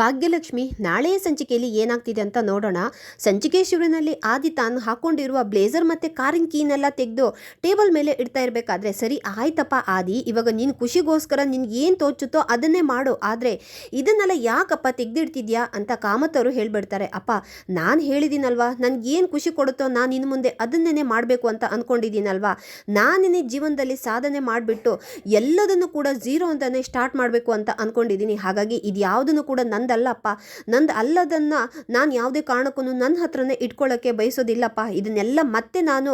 ಭಾಗ್ಯಲಕ್ಷ್ಮಿ ನಾಳೆಯ ಸಂಚಿಕೆಯಲ್ಲಿ ಏನಾಗ್ತಿದೆ ಅಂತ ನೋಡೋಣ. ಸಂಚಿಕೆ ಶಿವರಿನಲ್ಲಿ ಆದಿ ತಾನು ಹಾಕೊಂಡಿರುವ ಬ್ಲೇಸರ್ ಮತ್ತೆ ಕಾರಿನ ಕೀನೆಲ್ಲ ತೆಗೆದು ಟೇಬಲ್ ಮೇಲೆ ಇಡ್ತಾ ಇರಬೇಕಾದ್ರೆ ಸರಿ, ಆಯ್ತಪ್ಪ ಆದಿ, ಇವಾಗ ನೀನು ಖುಷಿಗೋಸ್ಕರ ನಿನ್ಗೆ ಏನು ತೋಚುತ್ತೋ ಅದನ್ನೇ ಮಾಡು. ಆದರೆ ಇದನ್ನೆಲ್ಲ ಯಾಕಪ್ಪ ತೆಗೆದಿಡ್ತಿದ್ಯಾ ಅಂತ ಕಾಮತವರು ಹೇಳ್ಬಿಡ್ತಾರೆ. ಅಪ್ಪ, ನಾನು ಹೇಳಿದ್ದೀನಲ್ವಾ ನನಗೇನು ಖುಷಿ ಕೊಡುತ್ತೋ ನಾನು ಇನ್ನು ಮುಂದೆ ಅದನ್ನೇ ಮಾಡಬೇಕು ಅಂತ ಅಂದ್ಕೊಂಡಿದ್ದೀನಲ್ವಾ ನಾನಿನೇ ಜೀವನದಲ್ಲಿ ಸಾಧನೆ ಮಾಡಿಬಿಟ್ಟು ಎಲ್ಲದನ್ನು ಕೂಡ ಝೀರೋ ಅಂತಲೇ ಸ್ಟಾರ್ಟ್ ಮಾಡಬೇಕು ಅಂತ ಅಂದ್ಕೊಂಡಿದ್ದೀನಿ ಹಾಗಾಗಿ ಇದು ಯಾವುದನ್ನು ಕೂಡ ನಂದಲ್ಲಪ್ಪ. ನಂದು ಅಲ್ಲದನ್ನು ನಾನು ಯಾವುದೇ ಕಾರಣಕ್ಕೂ ನನ್ನ ಹತ್ರನೇ ಇಟ್ಕೊಳ್ಳೋಕ್ಕೆ ಬಯಸೋದಿಲ್ಲಪ್ಪ. ಇದನ್ನೆಲ್ಲ ಮತ್ತೆ ನಾನು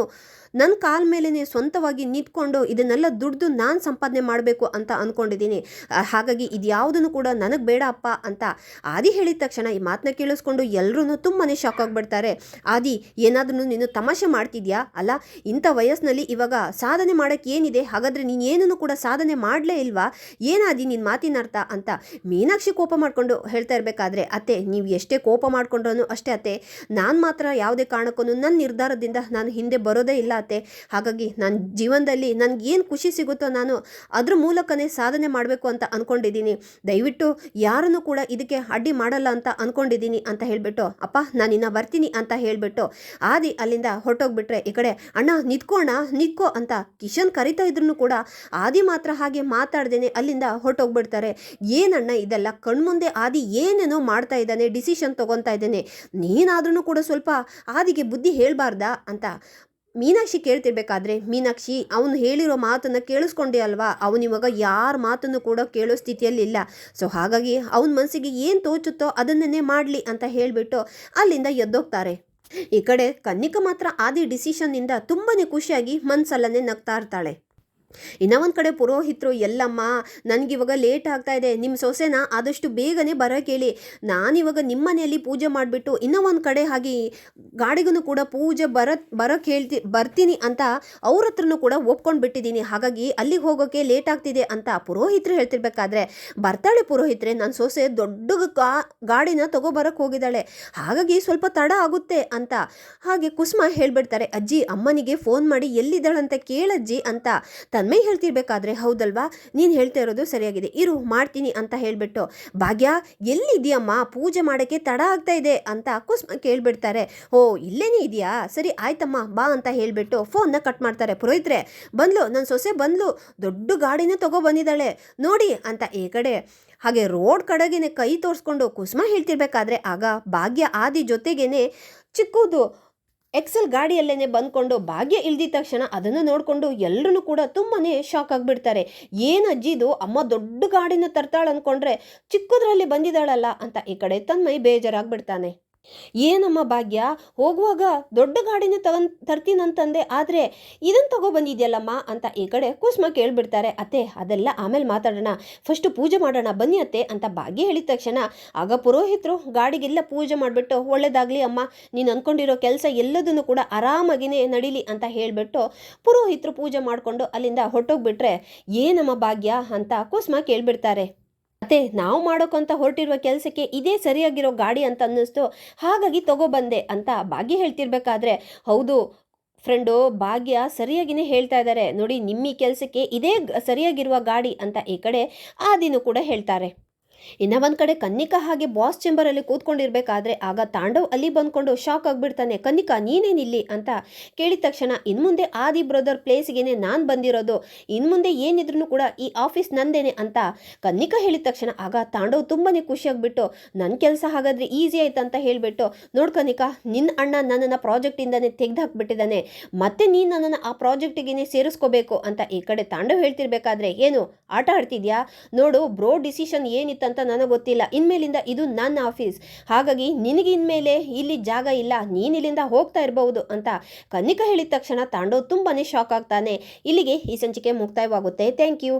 ನನ್ನ ಕಾಲ ಮೇಲೇ ಸ್ವಂತವಾಗಿ ನಿಂತ್ಕೊಂಡು ಇದನ್ನೆಲ್ಲ ದುಡ್ದು ನಾನು ಸಂಪಾದನೆ ಮಾಡಬೇಕು ಅಂತ ಅಂದ್ಕೊಂಡಿದ್ದೀನಿ ಹಾಗಾಗಿ ಇದು ಯಾವುದನ್ನು ಕೂಡ ನನಗೆ ಬೇಡ ಅಪ್ಪ ಅಂತ ಆದಿ ಹೇಳಿದ ತಕ್ಷಣ ಈ ಮಾತನ್ನ ಕೇಳಿಸ್ಕೊಂಡು ಎಲ್ಲರೂ ತುಂಬಾ ಶಾಕ್ ಆಗಿಬಿಡ್ತಾರೆ. ಆದಿ ಏನಾದ್ರೂ ನೀನು ತಮಾಷೆ ಮಾಡ್ತಿದ್ಯಾ? ಅಲ್ಲ, ಇಂಥ ವಯಸ್ಸಿನಲ್ಲಿ ಇವಾಗ ಸಾಧನೆ ಮಾಡೋಕ್ಕೆ ಏನಿದೆ? ಹಾಗಾದರೆ ನೀನು ಏನನ್ನು ಕೂಡ ಸಾಧನೆ ಮಾಡಲೇ ಇಲ್ವಾ? ಏನಾದಿ ನಿನ್ನ ಮಾತಿನ ಅರ್ಥ ಅಂತ ಮೀನಾಕ್ಷಿ ಕೋಪ ಮಾಡಿಕೊಂಡು ಹೇಳ್ತಾ ಇರಬೇಕಾದ್ರೆ, ಅತ್ತೆ, ನೀವು ಎಷ್ಟೇ ಕೋಪ ಮಾಡಿಕೊಂಡ್ರೂ ಅಷ್ಟೇ ಅತ್ತೆ. ನಾನು ಮಾತ್ರ ಯಾವುದೇ ಕಾರಣಕ್ಕೂ ನನ್ನ ನಿರ್ಧಾರದಿಂದ ನಾನು ಹಿಂದೆ ಬರೋದೇ ಇಲ್ಲ ಅತ್ತೆ ಹಾಗಾಗಿ ನನ್ನ ಜೀವನದಲ್ಲಿ ನನಗೇನು ಖುಷಿ ಸಿಗುತ್ತೋ ನಾನು ಅದ್ರ ಮೂಲಕನೇ ಸಾಧನೆ ಮಾಡಬೇಕು ಅಂತ ಅಂದ್ಕೊಂಡಿದ್ದೀನಿ ದಯವಿಟ್ಟು ಯಾರನ್ನು ಕೂಡ ಇದಕ್ಕೆ ಅಡ್ಡಿ ಮಾಡಲ್ಲ ಅಂತ ಅಂದ್ಕೊಂಡಿದ್ದೀನಿ ಅಂತ ಹೇಳಿಬಿಟ್ಟು, ಅಪ್ಪ, ನಾನು ಇನ್ನೂ ಬರ್ತೀನಿ ಅಂತ ಹೇಳಿಬಿಟ್ಟು ಆದಿ ಅಲ್ಲಿಂದ ಹೊರಟೋಗ್ಬಿಟ್ರೆ ಈ ಕಡೆ, ಅಣ್ಣ ನಿಂತ್ಕೋಣ ನಿಂತ್ಕೋ ಅಂತ ಕಿಶನ್ ಕರಿತಾ ಇದ್ರು ಕೂಡ ಆದಿ ಮಾತ್ರ ಹಾಗೆ ಮಾತಾಡ್ದೇನೆ ಅಲ್ಲಿಂದ ಹೊರಟೋಗ್ಬಿಡ್ತಾರೆ. ಏನಣ್ಣ ಇದೆಲ್ಲ? ಕಣ್ಮುಂದೆ ಆದಿ ಏನೇನೋ ಮಾಡ್ತಾ ಇದ್ದಾನೆ, ಡಿಸಿಷನ್ ತೊಗೊತಾ ಇದ್ದಾನೆ. ನೀನಾದ್ರೂ ಕೂಡ ಸ್ವಲ್ಪ ಆದಿಗೆ ಬುದ್ಧಿ ಹೇಳಬಾರ್ದಾ? ಅಂತ ಮೀನಾಕ್ಷಿ ಕೇಳ್ತಿರ್ಬೇಕಾದ್ರೆ, ಮೀನಾಕ್ಷಿ, ಅವನು ಹೇಳಿರೋ ಮಾತನ್ನು ಕೇಳಿಸ್ಕೊಂಡೆ ಅಲ್ವಾ? ಅವನಿವಾಗ ಯಾರ ಮಾತನ್ನು ಕೂಡ ಕೇಳೋ ಸ್ಥಿತಿಯಲ್ಲಿಲ್ಲ ಸೊ, ಹಾಗಾಗಿ ಅವನ ಮನಸ್ಸಿಗೆ ಏನು ತೋಚುತ್ತೋ ಅದನ್ನೇ ಮಾಡಲಿ ಅಂತ ಹೇಳಿಬಿಟ್ಟು ಅಲ್ಲಿಂದ ಎದ್ದೋಗ್ತಾರೆ. ಈ ಕಡೆ ಕನ್ನಿಕ ಮಾತ್ರ ಆದಿ ಡಿಸಿಷನ್ನಿಂದ ತುಂಬಾ ಖುಷಿಯಾಗಿ ಮನ್ಸಲ್ಲೇ ನಗ್ತಾ ಇರ್ತಾಳೆ. ಇನ್ನ ಒಂದು ಕಡೆ ಪುರೋಹಿತರು, ಎಲ್ಲಮ್ಮ, ನನಗಿವಾಗ ಲೇಟ್ ಆಗ್ತಾ ಇದೆ ನಿಮ್ಮ ಸೊಸೆನ ಆದಷ್ಟು ಬೇಗನೆ ಬರೋಕೆ ಹೇಳಿ ನಾನಿವಾಗ ನಿಮ್ಮ ಮನೆಯಲ್ಲಿ ಪೂಜೆ ಮಾಡಿಬಿಟ್ಟು ಇನ್ನೂ ಒಂದು ಕಡೆ ಹಾಗೆ ಗಾಡಿಗೂ ಕೂಡ ಪೂಜೆ ಬರ ಬರೋಕ್ಕೆ ಹೇಳ್ತಿ ಬರ್ತೀನಿ ಅಂತ ಅವ್ರ ಹತ್ರನೂ ಕೂಡ ಒಪ್ಕೊಂಡು ಬಿಟ್ಟಿದ್ದೀನಿ. ಹಾಗಾಗಿ ಅಲ್ಲಿಗೆ ಹೋಗೋಕ್ಕೆ ಲೇಟ್ ಆಗ್ತಿದೆ ಅಂತ ಪುರೋಹಿತರು ಹೇಳ್ತಿರ್ಬೇಕಾದ್ರೆ, ಬರ್ತಾಳೆ ಪುರೋಹಿತ್ರೆ ನನ್ನ ಸೊಸೆ ದೊಡ್ಡ ಕಾ ಗಾಡಿನ ತಗೋಬರಕ್ಕೆ ಹೋಗಿದ್ದಾಳೆ. ಹಾಗಾಗಿ ಸ್ವಲ್ಪ ತಡ ಆಗುತ್ತೆ ಅಂತ ಹಾಗೆ ಕುಸುಮ ಹೇಳ್ಬಿಡ್ತಾರೆ, ಅಜ್ಜಿ, ಅಮ್ಮನಿಗೆ ಫೋನ್ ಮಾಡಿ ಎಲ್ಲಿದ್ದಾಳಂತ ಕೇಳಜ್ಜಿ ಅಂತ. ತನ್ಮೈ ಹೇಳ್ತಿರ್ಬೇಕಾದ್ರೆ ಹೌದಲ್ವಾ? ನೀನು ಹೇಳ್ತಾ ಇರೋದು ಸರಿಯಾಗಿದೆ. ಇರು, ಮಾಡ್ತೀನಿ ಅಂತ ಹೇಳಿಬಿಟ್ಟು, ಭಾಗ್ಯ ಎಲ್ಲಿದೆಯಮ್ಮ ಪೂಜೆ ಮಾಡೋಕ್ಕೆ ತಡ ಆಗ್ತಾ ಇದೆ ಅಂತ ಕುಸ್ಮ ಕೇಳಿಬಿಡ್ತಾರೆ. ಓ, ಇಲ್ಲೇನೇ ಇದೆಯಾ ಸರಿ, ಆಯ್ತಮ್ಮ, ಬಾ ಅಂತ ಹೇಳಿಬಿಟ್ಟು ಫೋನ್ನ ಕಟ್ ಮಾಡ್ತಾರೆ. ಪುರೋಹಿತ್ರೆ, ಬಂದ್ಲು ನನ್ನ ಸೊಸೆ ಬಂದ್ಲು. ದೊಡ್ಡ ಗಾಡಿನ ತಗೋ ಬಂದಿದ್ದಾಳೆ. ನೋಡಿ ಅಂತ ಈ ಕಡೆ, ಹಾಗೆ ರೋಡ್ ಕಡೆಗೇನೆ ಕೈ ತೋರಿಸ್ಕೊಂಡು ಕುಸುಮ ಹೇಳ್ತಿರ್ಬೇಕಾದ್ರೆ, ಆಗ ಭಾಗ್ಯ ಆದಿ ಜೊತೆಗೇನೆ ಚಿಕ್ಕದು. ಎಕ್ಸೆಲ್ ಗಾಡಿಯಲ್ಲೇನೆ ಬಂದ್ಕೊಂಡು ಭಾಗ್ಯ ಇಳ್ದಿದ ತಕ್ಷಣ ಅದನ್ನು ನೋಡಿಕೊಂಡು ಎಲ್ಲರೂ ಕೂಡ ತುಂಬಾ ಶಾಕ್ ಆಗಿಬಿಡ್ತಾರೆ. ಏನು ಅಜ್ಜಿದು ಅಮ್ಮ ದೊಡ್ಡ ಗಾಡಿನ ತರ್ತಾಳೆ ಅಂದ್ಕೊಂಡ್ರೆ ಚಿಕ್ಕದ್ರಲ್ಲಿ ಬಂದಿದ್ದಾಳಲ್ಲ ಅಂತ ಈ ಕಡೆ ತನ್ಮೈ ಬೇಜಾರಾಗ್ಬಿಡ್ತಾನೆ. ಏನಮ್ಮ ಭಾಗ್ಯ, ಹೋಗುವಾಗ ದೊಡ್ಡ ಗಾಡಿನ ತಗೊಂಡ್ ತರ್ತೀನಂತಂದೆ ಆದರೆ ಇದನ್ನು ತಗೊಬಂದಿದ್ಯಲ್ಲಮ್ಮ ಅಂತ ಈ ಕಡೆ ಕುಸುಮ ಕೇಳಿಬಿಡ್ತಾರೆ. ಅತ್ತೆ, ಅದೆಲ್ಲ ಆಮೇಲೆ ಮಾತಾಡೋಣ. ಫಸ್ಟು ಪೂಜೆ ಮಾಡೋಣ, ಬನ್ನಿ ಅತ್ತೆ ಅಂತ ಭಾಗ್ಯ ಹೇಳಿದ ತಕ್ಷಣ, ಆಗ ಪುರೋಹಿತರು ಗಾಡಿಗೆಲ್ಲ ಪೂಜೆ ಮಾಡಿಬಿಟ್ಟು, ಒಳ್ಳೇದಾಗಲಿ ಅಮ್ಮ, ನೀನು ಅಂದ್ಕೊಂಡಿರೋ ಕೆಲಸ ಎಲ್ಲದನ್ನು ಕೂಡ ಆರಾಮಾಗಿನೇ ನಡೀಲಿ ಅಂತ ಹೇಳಿಬಿಟ್ಟು ಪುರೋಹಿತರು ಪೂಜೆ ಮಾಡಿಕೊಂಡು ಅಲ್ಲಿಂದ ಹೊರಟೋಗ್ಬಿಟ್ರೆ ಏನಮ್ಮ ಭಾಗ್ಯ ಅಂತ ಕುಸುಮ ಕೇಳ್ಬಿಡ್ತಾರೆ. ಅತ್ತೆ ನಾವು ಮಾಡೋಕ್ಕಂತ ಹೊರಟಿರುವ ಕೆಲಸಕ್ಕೆ ಇದೇ ಸರಿಯಾಗಿರೋ ಗಾಡಿ ಅಂತ ಅನ್ನಿಸ್ತು. ಹಾಗಾಗಿ ತಗೊಬಂದೆ ಅಂತ ಭಾಗ್ಯ ಹೇಳ್ತಿರ್ಬೇಕಾದ್ರೆ, ಹೌದು ಫ್ರೆಂಡು, ಭಾಗ್ಯ ಸರಿಯಾಗಿನೇ ಹೇಳ್ತಾ ಇದ್ದಾರೆ ನೋಡಿ, ನಿಮ್ಮ ಕೆಲಸಕ್ಕೆ ಇದೇ ಸರಿಯಾಗಿರುವ ಗಾಡಿ ಅಂತ ಈ ಕಡೆ ಆದಿನೂ ಕೂಡ ಹೇಳ್ತಾರೆ. ಇನ್ನ ಒಂದು ಕಡೆ ಕನ್ನಿಕಾ ಹಾಗೆ ಬಾಸ್ ಚೇಂಬರಲ್ಲಿ ಕೂತ್ಕೊಂಡಿರ್ಬೇಕಾದ್ರೆ ಆಗ ತಾಂಡವ್ ಅಲ್ಲಿ ಬಂದ್ಕೊಂಡು ಶಾಕ್ ಆಗಿಬಿಡ್ತಾನೆ, ಕನ್ನಿಕಾ ನೀನೇನಿಲ್ಲಿ ಅಂತ ಕೇಳಿದ ತಕ್ಷಣ ಇನ್ಮುಂದೆ ಆದಿ ಬ್ರದರ್ ಪ್ಲೇಸ್ಗೇನೆ ನಾನು ಬಂದಿರೋದು ಇನ್ಮುಂದೆ ಏನಿದ್ರು ಕೂಡ ಈ ಆಫೀಸ್ ನಂದೇನೆ ಅಂತ ಕನ್ನಿಕಾ ಹೇಳಿದ ತಕ್ಷಣ ಆಗ ತಾಂಡವ್ ತುಂಬಾ ಖುಷಿಯಾಗಿಬಿಟ್ಟು ನನ್ನ ಕೆಲಸ ಹಾಗಾದ್ರೆ ಈಸಿ ಆಯ್ತು ಅಂತ ಹೇಳಿಬಿಟ್ಟು, ನೋಡು ಕನಿಕಾ ನಿನ್ನ ಅಣ್ಣ ನನ್ನನ್ನು ಪ್ರಾಜೆಕ್ಟಿಂದನೇ ತೆಗೆದುಹಾಕ್ಬಿಟ್ಟಿದ್ದಾನೆ ಮತ್ತೆ ನೀನು ನನ್ನನ್ನು ಆ ಪ್ರಾಜೆಕ್ಟಿಗೇನೆ ಸೇರಿಸ್ಕೋಬೇಕು ಅಂತ ಈ ಕಡೆ ತಾಂಡವ್ ಹೇಳ್ತಿರ್ಬೇಕಾದ್ರೆ, ಏನು, ಆಟ ಆಡ್ತಿದ್ಯಾ? ನೋಡು ಬ್ರೋ ಡಿಸಿಷನ್ ಏನಿತ್ತಂತ ನನಗೆ ಗೊತ್ತಿಲ್ಲ. ಇನ್ಮೇಲಿಂದ ಇದು ನನ್ನ ಆಫೀಸ್. ಹಾಗಾಗಿ ನಿನಗೆ ಇನ್ಮೇಲೆ ಇಲ್ಲಿ ಜಾಗ ಇಲ್ಲ. ನೀನು ಇಲ್ಲಿಂದ ಹೋಗ್ತಾ ಇರಬಹುದು ಅಂತ ಕನ್ನಿಕಾ ಹೇಳಿದ ತಕ್ಷಣ ತಾಂಡವ್ ತುಂಬಾ ಶಾಕ್ ಆಗ್ತಾನೆ. ಇಲ್ಲಿಗೆ ಈ ಸಂಚಿಕೆ ಮುಕ್ತಾಯವಾಗುತ್ತೆ. Thank you